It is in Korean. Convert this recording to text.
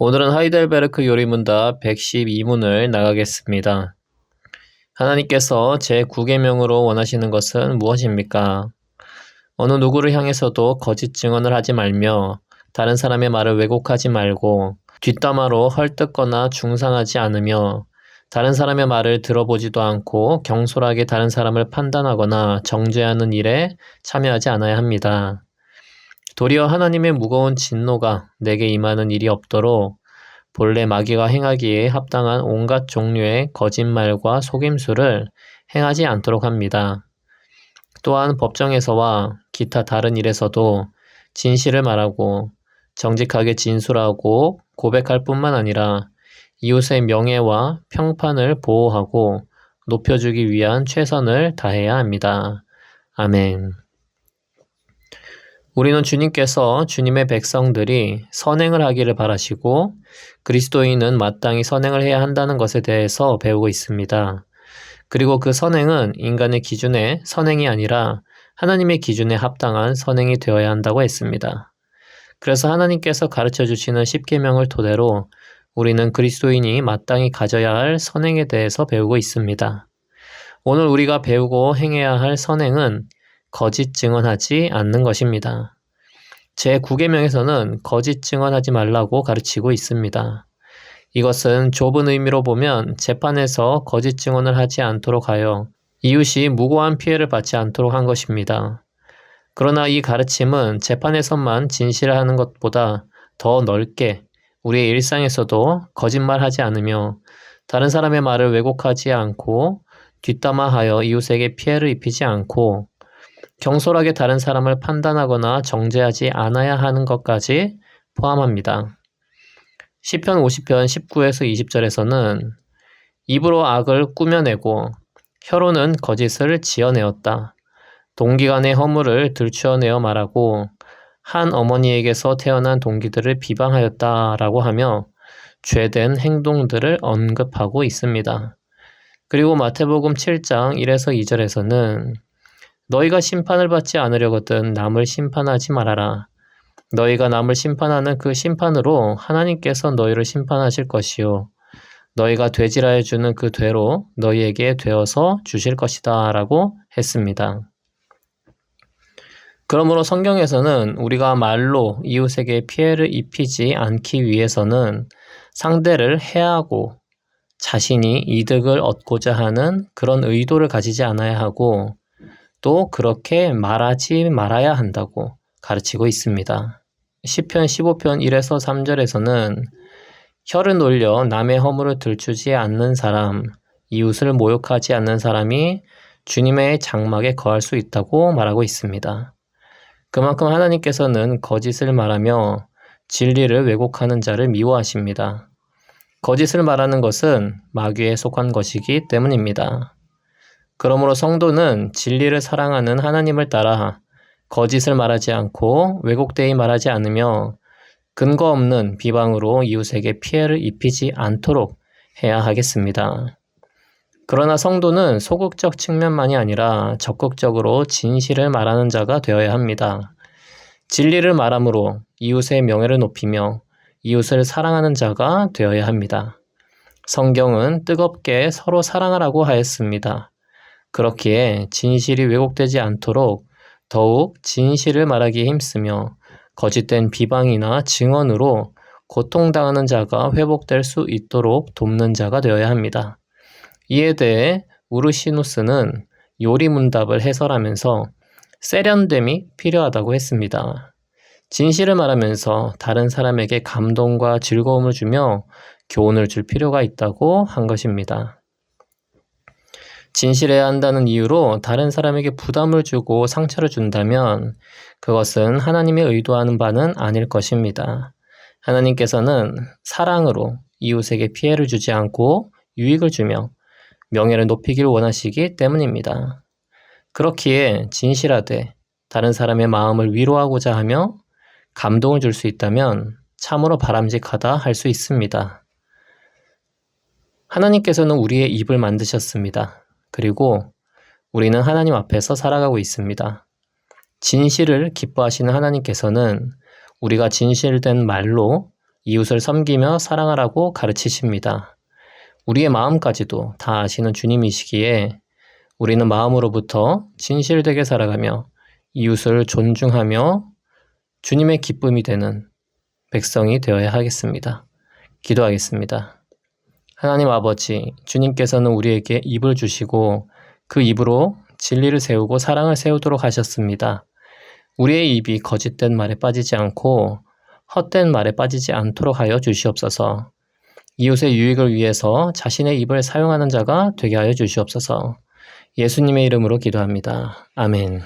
오늘은 하이델베르크 요리문답 112문을 나가겠습니다. 하나님께서 제 9계명으로 원하시는 것은 무엇입니까? 어느 누구를 향해서도 거짓 증언을 하지 말며 다른 사람의 말을 왜곡하지 말고 뒷담화로 헐뜯거나 중상하지 않으며 다른 사람의 말을 들어보지도 않고 경솔하게 다른 사람을 판단하거나 정죄하는 일에 참여하지 않아야 합니다. 도리어 하나님의 무거운 진노가 내게 임하는 일이 없도록 본래 마귀가 행하기에 합당한 온갖 종류의 거짓말과 속임수를 행하지 않도록 합니다. 또한 법정에서와 기타 다른 일에서도 진실을 말하고 정직하게 진술하고 고백할 뿐만 아니라 이웃의 명예와 평판을 보호하고 높여주기 위한 최선을 다해야 합니다. 아멘. 우리는 주님께서 주님의 백성들이 선행을 하기를 바라시고 그리스도인은 마땅히 선행을 해야 한다는 것에 대해서 배우고 있습니다. 그리고 그 선행은 인간의 기준의 선행이 아니라 하나님의 기준에 합당한 선행이 되어야 한다고 했습니다. 그래서 하나님께서 가르쳐 주시는 십계명을 토대로 우리는 그리스도인이 마땅히 가져야 할 선행에 대해서 배우고 있습니다. 오늘 우리가 배우고 행해야 할 선행은 거짓 증언하지 않는 것입니다. 제 9계명에서는 거짓 증언하지 말라고 가르치고 있습니다. 이것은 좁은 의미로 보면 재판에서 거짓 증언을 하지 않도록 하여 이웃이 무고한 피해를 받지 않도록 한 것입니다. 그러나 이 가르침은 재판에서만 진실을 하는 것보다 더 넓게 우리의 일상에서도 거짓말하지 않으며 다른 사람의 말을 왜곡하지 않고 뒷담화하여 이웃에게 피해를 입히지 않고 경솔하게 다른 사람을 판단하거나 정죄하지 않아야 하는 것까지 포함합니다. 시편 50편 19에서 20절에서는 입으로 악을 꾸며내고 혀로는 거짓을 지어내었다. 동기간의 허물을 들추어내어 말하고 한 어머니에게서 태어난 동기들을 비방하였다라고 하며 죄된 행동들을 언급하고 있습니다. 그리고 마태복음 7장 1에서 2절에서는 너희가 심판을 받지 않으려거든 남을 심판하지 말아라. 너희가 남을 심판하는 그 심판으로 하나님께서 너희를 심판하실 것이요. 너희가 되지라 해 주는 그 되로 너희에게 되어서 주실 것이다. 라고 했습니다. 그러므로 성경에서는 우리가 말로 이웃에게 피해를 입히지 않기 위해서는 상대를 해하고 자신이 이득을 얻고자 하는 그런 의도를 가지지 않아야 하고 또 그렇게 말하지 말아야 한다고 가르치고 있습니다. 10편 15편 1에서 3절에서는 혀를 놀려 남의 허물을 들추지 않는 사람, 이웃을 모욕하지 않는 사람이 주님의 장막에 거할 수 있다고 말하고 있습니다. 그만큼 하나님께서는 거짓을 말하며 진리를 왜곡하는 자를 미워하십니다. 거짓을 말하는 것은 마귀에 속한 것이기 때문입니다. 그러므로 성도는 진리를 사랑하는 하나님을 따라 거짓을 말하지 않고 왜곡되이 말하지 않으며 근거 없는 비방으로 이웃에게 피해를 입히지 않도록 해야 하겠습니다. 그러나 성도는 소극적 측면만이 아니라 적극적으로 진실을 말하는 자가 되어야 합니다. 진리를 말함으로 이웃의 명예를 높이며 이웃을 사랑하는 자가 되어야 합니다. 성경은 뜨겁게 서로 사랑하라고 하였습니다. 그렇기에 진실이 왜곡되지 않도록 더욱 진실을 말하기에 힘쓰며 거짓된 비방이나 증언으로 고통당하는 자가 회복될 수 있도록 돕는 자가 되어야 합니다. 이에 대해 우르시누스는 요리 문답을 해설하면서 세련됨이 필요하다고 했습니다. 진실을 말하면서 다른 사람에게 감동과 즐거움을 주며 교훈을 줄 필요가 있다고 한 것입니다. 진실해야 한다는 이유로 다른 사람에게 부담을 주고 상처를 준다면 그것은 하나님의 의도하는 바는 아닐 것입니다. 하나님께서는 사랑으로 이웃에게 피해를 주지 않고 유익을 주며 명예를 높이길 원하시기 때문입니다. 그렇기에 진실하되 다른 사람의 마음을 위로하고자 하며 감동을 줄 수 있다면 참으로 바람직하다 할 수 있습니다. 하나님께서는 우리의 입을 만드셨습니다. 그리고 우리는 하나님 앞에서 살아가고 있습니다. 진실을 기뻐하시는 하나님께서는 우리가 진실된 말로 이웃을 섬기며 사랑하라고 가르치십니다. 우리의 마음까지도 다 아시는 주님이시기에 우리는 마음으로부터 진실되게 살아가며 이웃을 존중하며 주님의 기쁨이 되는 백성이 되어야 하겠습니다. 기도하겠습니다. 하나님 아버지, 주님께서는 우리에게 입을 주시고 그 입으로 진리를 세우고 사랑을 세우도록 하셨습니다. 우리의 입이 거짓된 말에 빠지지 않고 헛된 말에 빠지지 않도록 하여 주시옵소서. 이웃의 유익을 위해서 자신의 입을 사용하는 자가 되게 하여 주시옵소서. 예수님의 이름으로 기도합니다. 아멘.